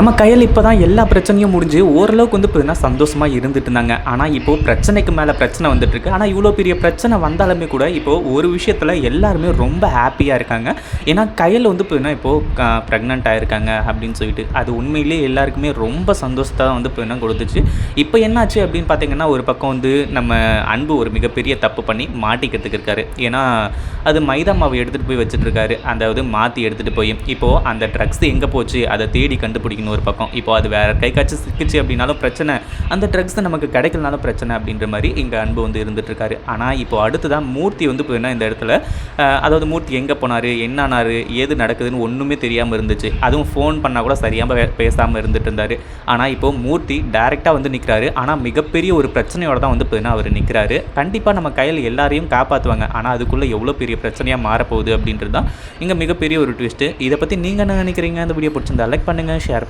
நம்ம கையில் இப்போ தான் எல்லா பிரச்சனையும் முடிஞ்சு ஓரளவுக்கு வந்து பார்த்தீங்கன்னா சந்தோஷமாக இருந்துட்டு இருந்தாங்க ஆனால் இப்போது பிரச்சனைக்கு மேலே பிரச்சனை வந்துட்டுருக்கு. ஆனால் இவ்வளோ பெரிய பிரச்சனை வந்தாலுமே கூட இப்போது ஒரு விஷயத்தில் எல்லாருமே ரொம்ப ஹாப்பியாக இருக்காங்க. ஏன்னா கையில் வந்து பார்த்தீங்கன்னா இப்போது ப்ரெக்னென்ட் ஆகிருக்காங்க அப்படின்னு சொல்லிட்டு அது உண்மையிலேயே எல்லாருக்குமே ரொம்ப சந்தோஷத்தை தான் வந்து பார்த்தீங்கன்னா கொடுத்துச்சு. இப்போ என்னாச்சு அப்படின்னு பார்த்தீங்கன்னா ஒரு பக்கம் வந்து நம்ம அன்பு ஒரு மிகப்பெரிய தப்பு பண்ணி மாட்டிக்கிறதுக்கு இருக்காரு. ஏன்னா அது மைதா மாவை எடுத்துகிட்டு போய் வச்சுட்டு இருக்காரு. அதாவது மாற்றி எடுத்துகிட்டு போய் இப்போது அந்த ட்ரக்ஸ் எங்கே போச்சு அதை தேடி கண்டுபிடிக்கணும். ஒரு பக்கம். இப்போ அது வேறு கை காய்ச்சி சிக்கிச்சு அப்படின்னாலும் பிரச்சனை. அந்த ட்ரக்ஸ் நமக்கு கிடைக்கலனாலும் பிரச்சனை அப்படின்ற மாதிரி இங்கே அன்பு வந்து இருந்துட்டுருக்காரு. ஆனால் இப்போ அடுத்ததான் மூர்த்தி வந்து போயின்னா இந்த இடத்துல அதாவது மூர்த்தி எங்கே போனார் என்னானார் ஏது நடக்குதுன்னு ஒன்றுமே தெரியாமல் இருந்துச்சு. அதுவும் ஃபோன் பண்ணால் கூட சரியாக பேசாமல் இருந்துட்டு இருந்தார் ஆனால் இப்போ மூர்த்தி டைரெக்டாக வந்து நிற்கிறாரு ஆனால் மிகப்பெரிய ஒரு பிரச்சனையோட தான் வந்து பார்த்தீங்கன்னா அவர் நிற்கிறாரு கண்டிப்பாக நம்ம கையில் எல்லாரையும் காப்பாற்றுவாங்க ஆனால் அதுக்குள்ளே எவ்வளோ பெரிய பிரச்சனையாக மாறப்போகுது அப்படின்றது தான் இங்கே மிகப்பெரிய ஒரு ட்விஸ்ட்டு இதை பற்றி நீங்கள் என்ன நினைக்கிறீங்க? அந்த வீடியோ பிடிச்சிருந்தா லைக் பண்ணுங்கள் ஷேர்